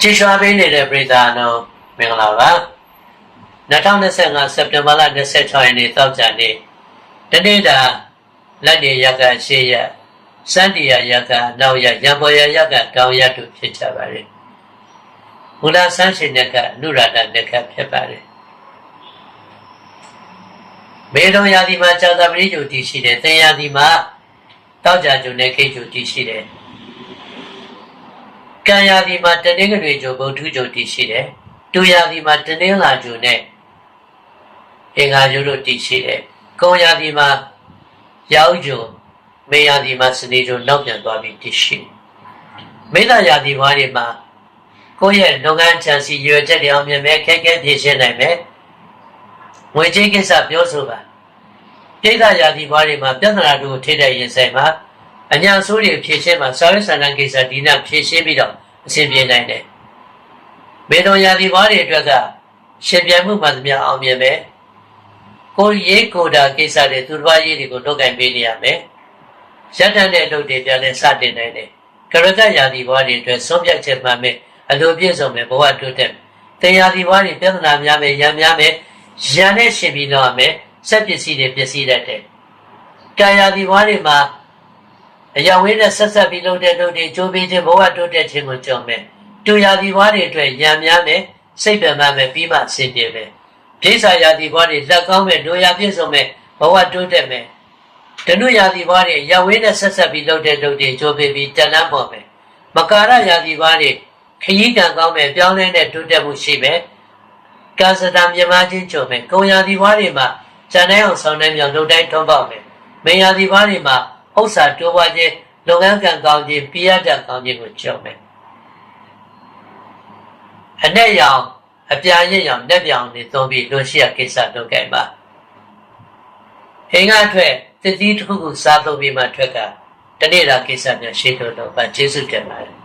ကြည်ရွှာပေးနေတဲ့ပြည်သားတို့မင်္ဂလာပါ2025စက်တင်ဘာလ26ရက်နေ့တောက်ကြနေ့တနေ့တာလက်နေရက်ကရှေ့ရက်စန္ဒီယာရက်ကနောက်ရက်ရံပေါ်ရရက်ကတောင်ရက်တို့ဖြစ်ကြပါတယ်မူလဆန်းရှင်ရက်ကအနုရဒနက်ကဖြစ်ပါတယ်မေတုံရာဒီမှာကြာသပတေးကျူတည်ရှိတယ်သင်ရာဒီမှာတောက်ကြကျူနဲ့ခိတ်ကျူတည်ရှိတယ် ကံရာဒီမှာတနင်္ဂနွေကျူဗုဒ္ဓကျူတည်ရှိတယ်တူရာဒီမှာတနင်္လာကျူနဲ့အင်္ဂါကျူတို့တည်ရှိတယ်ကုံရာဒီမှာရောက်ကျူမေရာဒီမှာစနေကျူနောက်ပြန်သွားပြီးတည်ရှိမေလာရာဒီဘွားတွေမှာကိုယ့်ရဲ့လုပ်ငန်းချမ်းစီရွယ်ချက်တွေအောင်မြင်မဲ့ခက်ခဲဖြည့်ရှင်းနိုင်မယ်ငွေကြေးကိစ္စပြောဆိုပါပြိဿရာဒီဘွားတွေမှာပြဿနာတို့ထိတဲ့ရင်ဆိုင်မှာ အညာဆိုးတွေဖြည့်ရှင်းမှာစာရေးဆန္ဒကိစ္စဒီနာဖြည့်ရှင်းပြီးတော့အဆင်ပြေနိုင်တယ်မေတော်ရာဒီဘွားတွေအတွက်ကရှင်ပြန်မှုမှန်သမျှအောင်မြင်မယ်ကိုယ်ရေးကိုယ်တာကိစ္စတွေသူတစ်ပါးရေးတွေကိုလုပ်ကင်ပေးနေရမယ်ရတ္တတဲ့အလုပ်တွေပြန်လဲစတင်နိုင်တယ်ကရကရာဒီဘွားတွေအတွက်ဆုံးဖြတ်ချက်မှန်မယ်အလိုပြည့်စုံမယ်ဘဝတိုးတက်တင်ရာဒီဘွားတွေပြဿနာများမယ်ရံများမယ်ရံနဲ့ရှင်ပြီးတော့မယ်စက်ပစ္စည်းတွေပစ္စည်းတတ်တယ်ကာယာဒီဘွားတွေမှာ အရာဝေးနဲ့ဆက်ဆက်ပြီးလုပ်တဲ့လုပ်တွေကြိုးပေးခြင်းဘဝတိုးတက်ခြင်းကိုကြုံမယ်တူရာဒီဘွားတွေအတွက်ရံများမယ်စိတ်ပင်ပန်းမယ်ပြီးမှအဆင်ပြေမယ်ပြိဿရာဒီဘွားတွေလက်ကောင်းမယ်ဒိုရာပြည့်စုံမယ်ဘဝတိုးတက်မယ်တနုရာဒီဘွားတွေရဝေးနဲ့ဆက်ဆက်ပြီးလုပ်တဲ့လုပ်တွေကြိုးပေးပြီးတဏ္ဍပေါ်မယ်မကာရရာဒီဘွားတွေခရီးကံကောင်းမယ်ပြောင်းလဲတဲ့တိုးတက်မှုရှိမယ်ကာစတာမြမချင်းကြုံမယ်ကုံရာဒီဘွားတွေမှာဇန်နိုင်အောင်ဆောင်နိုင်မြောင်လုပ်တိုင်းထုံးပေါက်မယ်မေယာဒီဘွားတွေမှာ ဥစ္စာတိုးပွားခြင်းလုပ်ငန်းကံကောင်းခြင်းပြရတတ်ကောင်းခြင်းကိုကြုံမယ်အနဲ့ရောင်အပြာရင့်ရောင်လက်ပြောင်တွေသုံးပြီးလွန်ရှိရကိစ္စလုပ်ကြပါဟင်္ဂအထွက်တတိတစ်ခုခုစားသုံးပြီးမှထွက်ကတနေ့တာကိစ္စများရှေ့ထုတ်တော့ပါကျေးဇူးတင်ပါတယ်